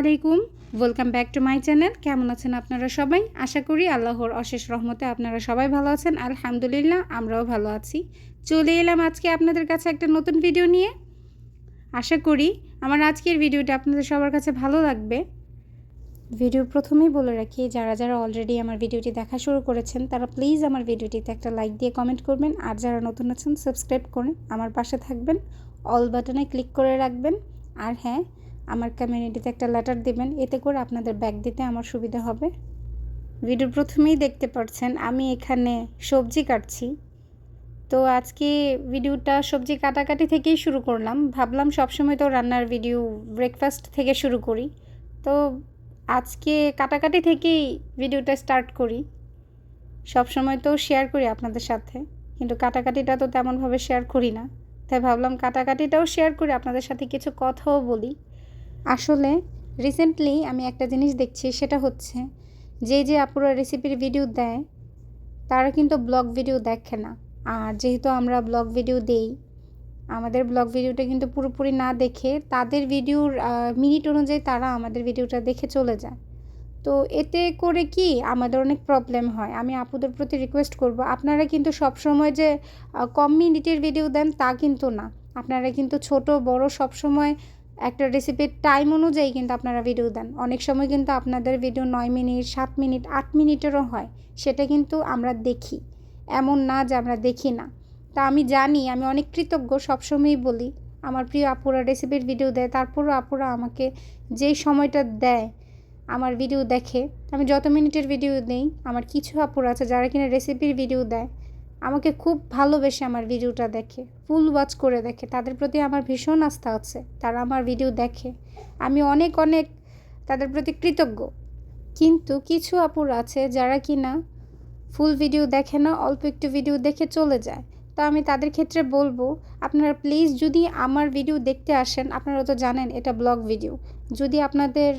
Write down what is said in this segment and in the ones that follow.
আলাইকুম। Welcome back to my channel কেমন আছেন আপনারা সবাই? আশা করি আল্লাহর অশেষ রহমতে আপনারা সবাই ভালো আছেন। আলহামদুলিল্লাহ, আমরাও ভালো আছি। চলে এলাম আজকে আপনাদের কাছে একটা নতুন ভিডিও নিয়ে। আশা করি আমার আজকের ভিডিওটা আপনাদের সবার কাছে ভালো লাগবে। ভিডিও প্রথমেই বলে রাখি, যারা যারা অলরেডি আমার ভিডিওটি দেখা শুরু করেছেন, তারা প্লিজ আমার ভিডিওটিতে একটা লাইক দিয়ে কমেন্ট করবেন। আর যারা নতুন আছেন সাবস্ক্রাইব করে আমার পাশে থাকবেন। অল বাটনে ক্লিক করে রাখবেন। আর হ্যাঁ আমার কমিউনিটিতে একটা লেটার দিবেন, এতে করে আপনাদের ব্যাগ দিতে আমার সুবিধা হবে। ভিডিও প্রথমেই দেখতে পাচ্ছেন আমি এখানে সবজি কাটছি। তো আজকে ভিডিওটা সবজি কাটাকাটি থেকেই শুরু করলাম। ভাবলাম সবসময় তো রান্নার ভিডিও ব্রেকফাস্ট থেকে শুরু করি। তো আজকে কাটাকাটি থেকেই ভিডিওটা স্টার্ট করি। সবসময় তো শেয়ার করি আপনাদের সাথে, কিন্তু কাটাকাটিটা তো তেমনভাবে শেয়ার করি না। তাই ভাবলাম কাটাকাটিটাও শেয়ার করি আপনাদের সাথে কিছু কথাও বলি। আসলে রিসেন্টলি আমি একটা জিনিস দেখছি, সেটা হচ্ছে যে যে আপুরা রেসিপির ভিডিও দেয়, তারা কিন্তু ব্লগ ভিডিও দেখে না। আর যেহেতু আমরা ব্লগ ভিডিও দেই, আমাদের ব্লগ ভিডিওটা কিন্তু পুরোপুরি না দেখে তাদের ভিডিওর মিনিট অনুযায়ী তারা আমাদের ভিডিওটা দেখে চলে যায়। তো এতে করে কি আমাদের অনেক প্রবলেম হয়। আমি আপুদের প্রতি রিকোয়েস্ট করব, আপনারা কিন্তু সব সময় যে কম মিনিটের ভিডিও দেন তা কিন্তু না। আপনারা কিন্তু ছোট, বড় সব সময় একটা রেসিপির টাইম অনুযায়ী কিন্তু আপনারা ভিডিও দেন। অনেক সময় কিন্তু আপনাদের ভিডিও নয় মিনিট, সাত মিনিট, আট মিনিটেরও হয়। সেটা কিন্তু আমরা দেখি। এমন না যে আমরা দেখি না। তা আমি জানি, আমি অনেক কৃতজ্ঞ, সবসময়ই বলি, আমার প্রিয় আপুরা রেসিপির ভিডিও দেয়, তারপরও আপুরা আমাকে যেই সময়টা দেয়, আমার ভিডিও দেখে। আমি যত মিনিটের ভিডিও নেই আমার কিছু আপুরা আছে যারা কিনা রেসিপির ভিডিও দেয় আমাকে খুব ভালোবেসে আমার ভিডিওটা দেখে, ফুল ওয়াচ করে দেখে। তাদের প্রতি আমার ভীষণ আস্থা আছে, তারা আমার ভিডিও দেখে। আমি অনেক অনেক তাদের প্রতি কৃতজ্ঞ। কিন্তু কিছু আপুর আছে যারা কি না ফুল ভিডিও দেখে না, অল্প একটু ভিডিও দেখে চলে যায়। তো আমি তাদের ক্ষেত্রে বলব, আপনারা প্লিজ যদি আমার ভিডিও দেখতে আসেন, আপনারা তো জানেন এটা ব্লগ ভিডিও যদি আপনাদের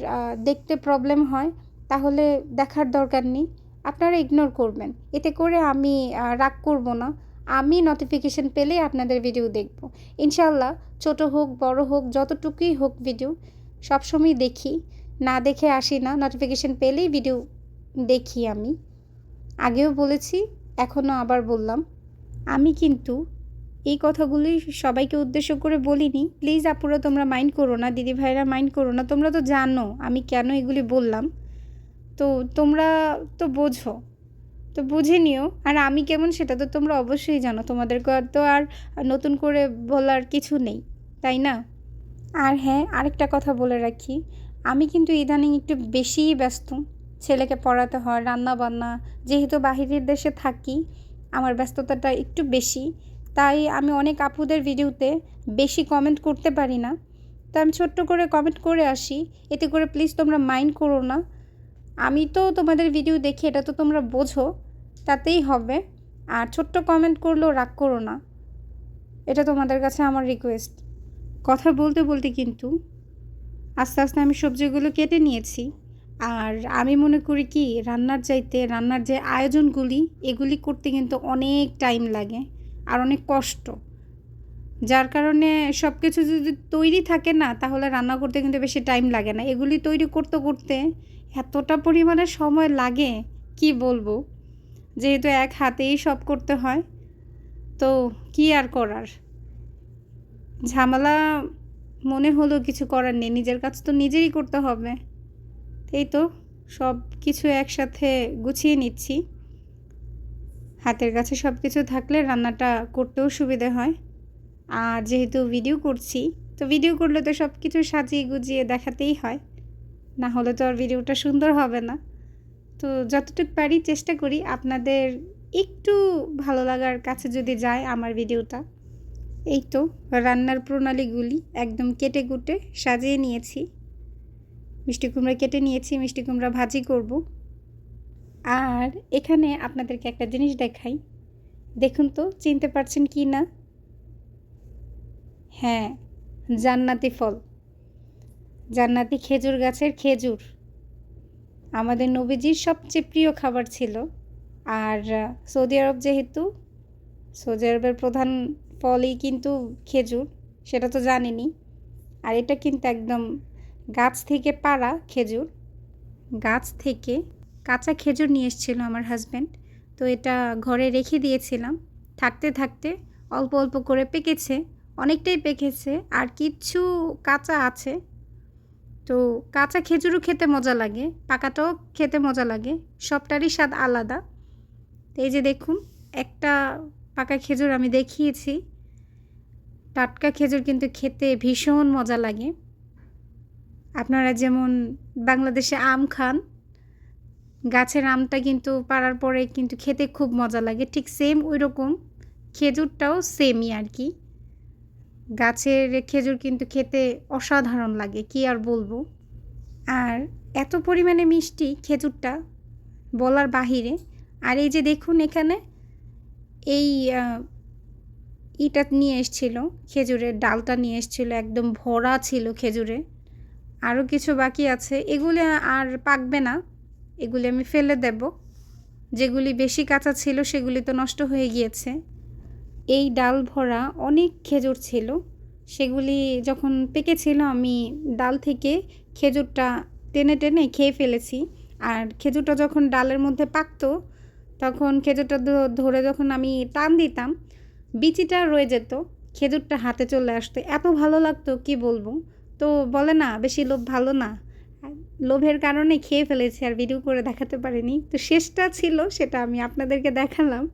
দেখতে প্রবলেম হয়, তাহলে দেখার দরকার নেই। আপনারা ইগনোর করবেন। এতে করে আমি রাগ করব না। আমি নোটিফিকেশান পেলেই আপনাদের ভিডিও দেখব। ইনশাল্লাহ ছোট হোক, বড় হোক, যতটুকুই হোক ভিডিও সবসময় দেখি। না দেখে আসি না নোটিফিকেশান পেলেই ভিডিও দেখি আমি। আগেও বলেছি, এখনও আবার বললাম। আমি কিন্তু এই কথাগুলি সবাইকে উদ্দেশ্য করে বলিনি। প্লিজ আপুরা, তোমরা মাইন্ড করো না, দিদি ভাইরা মাইন্ড করো না। তোমরা তো জানো আমি কেন এগুলি বললাম। তো তোমরা তো বোঝো, তো বুঝে নিও। আর আমি কেমন সেটা তো তোমরা অবশ্যই জানো তোমাদের তো আর নতুন করে বলার কিছু নেই, তাই না? আর হ্যাঁ আরেকটা কথা বলে রাখি, আমি কিন্তু ইদানিং একটু বেশিই ব্যস্ত। ছেলেকে পড়াতে হয় রান্না বান্না যেহেতু বাহিরের দেশে থাকি, আমার ব্যস্ততাটা একটু বেশি। তাই আমি অনেক আপুদের ভিডিওতে বেশি কমেন্ট করতে পারি না। তো আমি ছোট্ট করে কমেন্ট করে আসি, এতে করে প্লিজ তোমরা মাইন্ড করো না। আমি তো তোমাদের ভিডিও দেখি, এটা তো তোমরা বোঝো, তাতেই হবে। আর ছোট্ট কমেন্ট করলেও রাগ করো না। এটা তোমাদের কাছে আমার রিকোয়েস্ট কথা বলতে বলতে কিন্তু আস্তে আস্তে আমি সবজিগুলো কেটে নিয়েছি। আর আমি মনে করি কি, রান্নার চাইতে রান্নার যে আয়োজনগুলি, এগুলি করতে কিন্তু অনেক টাইম লাগে আর অনেক কষ্ট। যার কারণে সব কিছু যদি তৈরি থাকে না, তাহলে রান্না করতে কিন্তু বেশি টাইম লাগে না। এগুলি তৈরি করতে করতে এতটা পরিমাণে সময় লাগে? কি বলব? যেহেতু এক হাতেই সব করতে হয়, তো কি আর করার? ঝামেলা মনে হলো কিছু করার নেই, নিজের কাজ তো নিজেরই করতে হবে। এই তো সব কিছু একসাথে গুছিয়ে নিচ্ছি। হাতের কাছে সব কিছু থাকলে রান্নাটা করতেও সুবিধে হয়। আর যেহেতু ভিডিও করছি, তো ভিডিও করলে তো সব কিছু সাজিয়ে গুজিয়ে দেখাতেই হয়। না হলে তো আর ভিডিওটা সুন্দর হবে না। তো যতটুকু পারি চেষ্টা করি আপনাদের একটু ভালো লাগার কাছে যদি যায় আমার ভিডিওটা। এই তো রান্নার প্রণালীগুলি একদম কেটে কুটে সাজিয়ে নিয়েছি। মিষ্টি কুমড়া কেটে নিয়েছি, মিষ্টি কুমড়া ভাজি করব। আর এখানে আপনাদেরকে একটা জিনিস দেখাই। দেখুন তো, চিনতে পারছেন কি না? হ্যাঁ জান্নাতি ফল। জান্নাতি খেজুর গাছের খেজুর। আমাদের নবীজির সবচেয়ে প্রিয় খাবার ছিল। আর সৌদি আরব যেহেতু, সৌদি আরবের প্রধান ফলই কিন্তু খেজুর, সেটা তো জানেনি। আর এটা কিন্তু একদম গাছ থেকে পাড়া খেজুর। গাছ থেকে কাঁচা খেজুর নিয়ে এসেছিল আমার হাজব্যান্ড তো এটা ঘরে রেখে দিয়েছিলাম। থাকতে থাকতে অল্প অল্প করে পেকেছে, অনেকটাই পেকেছে, আর কিচ্ছু কাঁচা আছে। তো কাঁচা খেজুরও খেতে মজা লাগে, পাকাটাও খেতে মজা লাগে, সবটারই স্বাদ আলাদা। তো এই যে দেখুন, একটা পাকা খেজুর আমি দেখিয়েছি। টাটকা খেজুর কিন্তু খেতে ভীষণ মজা লাগে। আপনারা যেমন বাংলাদেশে আম খান, গাছের আমটা কিন্তু পাড়ার পরে কিন্তু খেতে খুব মজা লাগে, ঠিক সেম ওই রকম খেজুরটাও সেমই আর কি। গাছের খেজুর কিন্তু খেতে অসাধারণ লাগে, কি আর বলব? আর এত পরিমাণে মিষ্টি খেজুরটা বলার বাহিরে, আর এই যে দেখুন এখানে, এই ইটা নিয়ে এসছিল, খেজুরের ডালটা নিয়ে এসছিল, একদম ভরা ছিল খেজুরে। আরও কিছু বাকি আছে, এগুলি আর পাকবে না, এগুলি আমি ফেলে দেব। যেগুলি বেশি কাঁচা ছিল সেগুলি তো নষ্ট হয়ে গিয়েছে। এই ডাল ভরা অনেক খেজুর ছিল। সেগুলি যখন পেকেছিল আমি ডাল থেকে খেজুরটা টেনে টেনে খেয়ে ফেলেছি। আর খেজুরটা যখন ডালের মধ্যে পাকতো, তখন খেজুরটা ধরে যখন আমি টান দিতাম, বিচিটা রয়ে যেত, খেজুরটা হাতে চলে আসতো। এত ভালো লাগতো, কি বলব? তো বলে না, বেশি লোভ ভালো না। লোভের কারণে খেয়ে ফেলেছি আর ভিডিও করে দেখাতে পারিনি। তো শেষটা ছিল, সেটা আমি আপনাদেরকে দেখালাম।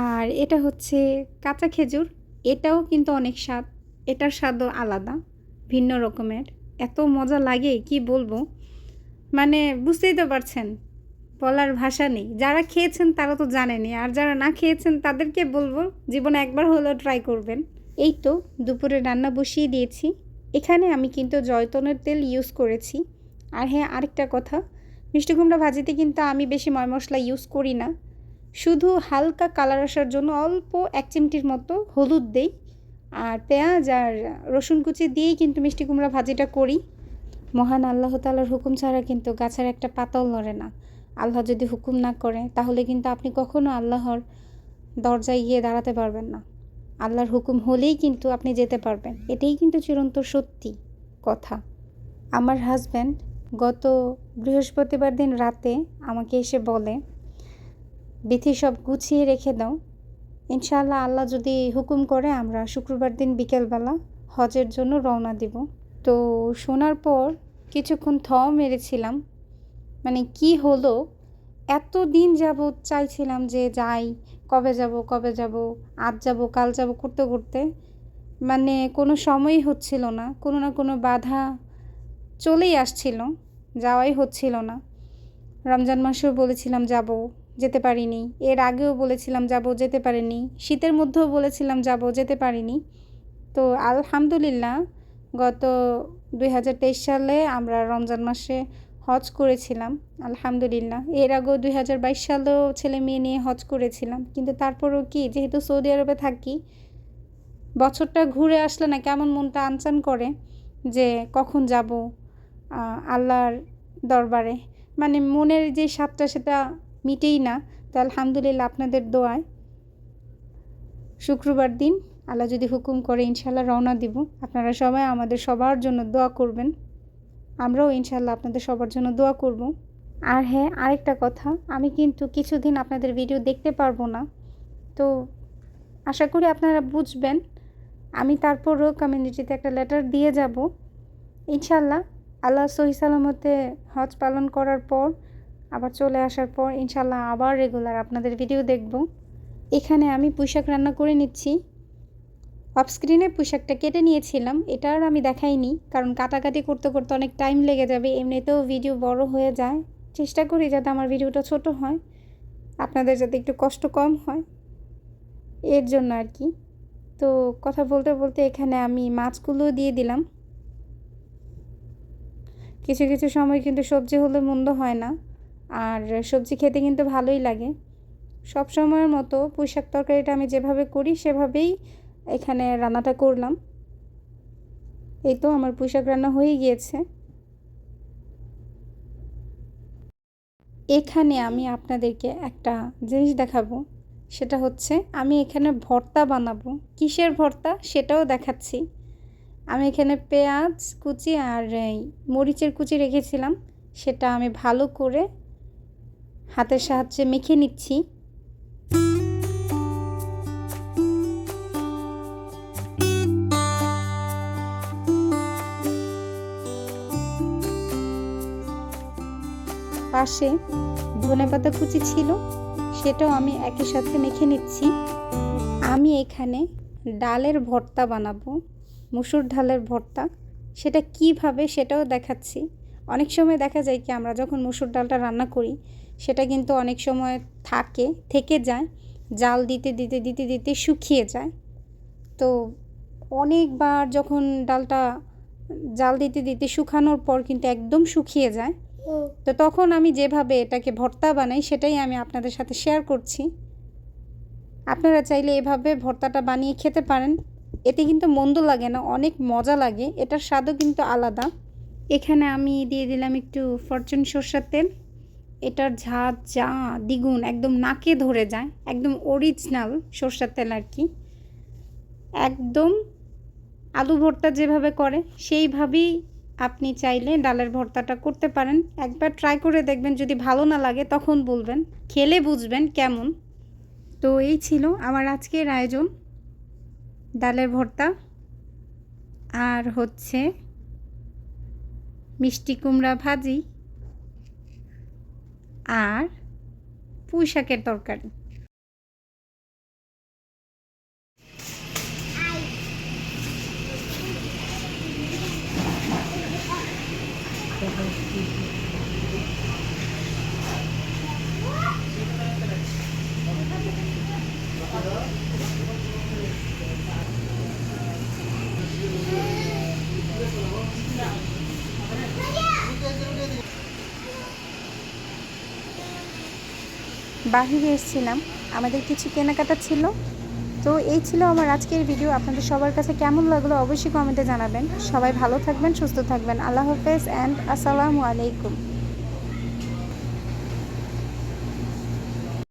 আর এটা হচ্ছে কাঁচা খেজুর। এটাও কিন্তু অনেক স্বাদ। এটার স্বাদও আলাদা, ভিন্ন রকমের। এত মজা লাগে, কি বলব? মানে বুঝতেই তো পারছেন, বলার ভাষা নেই। যারা খেয়েছেন তারা তো জানেনি আর যারা না খেয়েছেন তাদেরকে বলব, জীবনে একবার হলেও ট্রাই করবেন। এই তো দুপুরে রান্না বসিয়ে দিয়েছি। এখানে আমি কিন্তু জয়তনের তেল ইউজ করেছি। আর হ্যাঁ আরেকটা কথা, মিষ্টি কুমড়া ভাজিতে কিন্তু আমি বেশি ময় মশলা ইউজ করি না। শুধু হালকা কালার আসার জন্য অল্প এক চিমটির মতো হলুদ দেই। আর পেঁয়াজ আর রসুন কুচি দিয়েই কিন্তু মিষ্টি কুমড়া ভাজিটা করি। মহান আল্লাহ তালার হুকুম ছাড়া কিন্তু গাছের একটা পাতাও লড়ে না। আল্লাহ যদি হুকুম না করে, তাহলে কিন্তু আপনি কখনো আল্লাহর দরজায় গিয়ে দাঁড়াতে পারবেন না। আল্লাহর হুকুম হলেই কিন্তু আপনি যেতে পারবেন। এটাই কিন্তু চিরন্ত সত্যি কথা। আমার হাজব্যান্ড গত বৃহস্পতিবার দিন রাতে আমাকে এসে বলে বিথি সব গুছিয়ে রেখে দাও। ইনশাআল্লাহ আল্লাহ যদি হুকুম করে, আমরা শুক্রবার দিন বিকেলবেলা হজের জন্য রওনা দিব। তো শোনার পর কিছুক্ষণ থ মেরেছিলাম। মানে কি হলো? এত দিন যাব চাইছিলাম যে যাই, কবে যাব কবে যাব, আজ যাব, কাল যাব করতে করতে মানে কোনো সময়ই হচ্ছিল না, কোনো না কোনো বাধা চলেই আসছিল, যাওয়াই হচ্ছিল না। রমজান মাসেও বলেছিলাম যাব। যেতে পারিনি। এর আগেও বলেছিলাম যাব, যেতে পারিনি। শীতের মধ্যেও বলেছিলাম যাব, যেতে পারিনি। তো আলহামদুলিল্লাহ, গত দুই হাজার তেইশ সালে আমরা রমজান মাসে হজ করেছিলাম, আলহামদুলিল্লাহ। এর আগেও দুই হাজার বাইশ সালেও ছেলে মেয়ে নিয়ে হজ করেছিলাম। কিন্তু তারপরও কি, যেহেতু সৌদি আরবে থাকি, বছরটা ঘুরে আসলে না কেমন মনটা আনচান করে যে কখন যাব আল্লাহর দরবারে। মানে মনের যে স্বাদটা সেটা মিটেই না। তো আলহামদুলিল্লাহ আপনাদের দোয়ায় শুক্রবার দিন আল্লাহ যদি হুকুম করে ইনশাল্লাহ রওনা দিব। আপনারা সবাই আমাদের সবার জন্য দোয়া করবেন। আমরাও ইনশাল্লাহ আপনাদের সবার জন্য দোয়া করব। আর হ্যাঁ আরেকটা কথা, আমি কিন্তু কিছুদিন আপনাদের ভিডিও দেখতে পারব না। তো আশা করি আপনারা বুঝবেন, আমি তারপরও কমিউনিটিতে একটা লেটার দিয়ে যাব। ইনশাল্লাহ আল্লাহ সহি সালামতে হজ পালন করার পর আবার চলে আসার পর ইনশাল্লাহ আবার রেগুলার আপনাদের ভিডিও দেখব। এখানে আমি পুঁইশাক রান্না করে নিচ্ছি। অফ স্ক্রিনে পোশাকটা কেটে নিয়েছিলাম, এটা আর আমি দেখাইনি, কারণ কাটাকাটি করতে করতে অনেক টাইম লেগে যাবে, এমনিতেও ভিডিও বড় হয়ে যায়। চেষ্টা করি যাতে আমার ভিডিওটা ছোট হয়, আপনাদের যাতে একটু কষ্ট কম হয়, এর জন্য আর কি। তো কথা বলতে বলতে এখানে আমি মাছগুলো দিয়ে দিলাম। কিছু কিছু সময় কিন্তু সবজি হলে মন্দ হয় না। আর সবজি খেতে কিন্তু ভালোই লাগে। সব সময়ের মতো পুঁইশাক তরকারিটা আমি যেভাবে করি, সেভাবেই এখানে রান্নাটা করলাম। এই তো আমার পুঁইশাক রান্না হয়ে গিয়েছে। এখানে আমি আপনাদেরকে একটা জিনিস দেখাবো। সেটা হচ্ছে, আমি এখানে ভর্তা বানাবো। কিসের ভর্তা? সেটাও দেখাচ্ছি। আমি এখানে পেঁয়াজ কুচি আর মরিচের কুচি রেখেছিলাম। সেটা আমি ভালো করে হাতের সাহায্যে মেখে নিচ্ছি। পাশে ধনেপাতা কুচি ছিল, সেটাও আমি একই সাথে মেখে নিচ্ছি। আমি এখানে ডালের ভর্তা বানাবো, মুসুর ডালের ভর্তা। সেটা কীভাবে সেটাও দেখাচ্ছি। অনেক সময় দেখা যায় কি, আমরা যখন মুসুর ডালটা রান্না করি সেটা কিন্তু অনেক সময় থাকে থেকে যায় জাল দিতে দিতে দিতে দিতে শুকিয়ে যায়। তো অনেকবার যখন ডালটা জাল দিতে দিতে শুকানোর পর কিন্তু একদম শুকিয়ে যায়। তো তখন আমি যেভাবে এটাকে ভর্তা বানাই সেটাই আমি আপনাদের সাথে শেয়ার করছি। আপনারা চাইলে এভাবে ভর্তাটা বানিয়ে খেতে পারেন। এতে কিন্তু মন্দ লাগে না অনেক মজা লাগে। এটার স্বাদও কিন্তু আলাদা। এখানে আমি দিয়ে দিলাম একটু ফরচুন সর্ষের তেল। এটার ঝাঁজ যা দ্বিগুণ একদম নাকে ধরে যায়, একদম অরিজিনাল সর্ষের তেল আর কি। একদম আলু ভর্তা যেভাবে করে, সেইভাবেই আপনি চাইলে ডালের ভর্তাটা করতে পারেন। একবার ট্রাই করে দেখবেন, যদি ভালো না লাগে তখন বলবেন, খেলে বুঝবেন কেমন। তো এই ছিল আমার আজকের আয়োজন ডালের ভর্তা। আর হচ্ছে মিষ্টি কুমড়া ভাজি। আর পুঁই শাকের তরকারি। বাহিরে এসেছিলাম। আমাদের কিছু কেনাকাটা ছিল। তো এই ছিল আমার আজকের ভিডিও আপনাদের সবার কাছে কেমন লাগল অবশ্যই কমেন্টে জানাবেন। সবাই ভালো থাকবেন, সুস্থ থাকবেন। আল্লাহ হাফেজ অ্যান্ড আসসালামু আলাইকুম।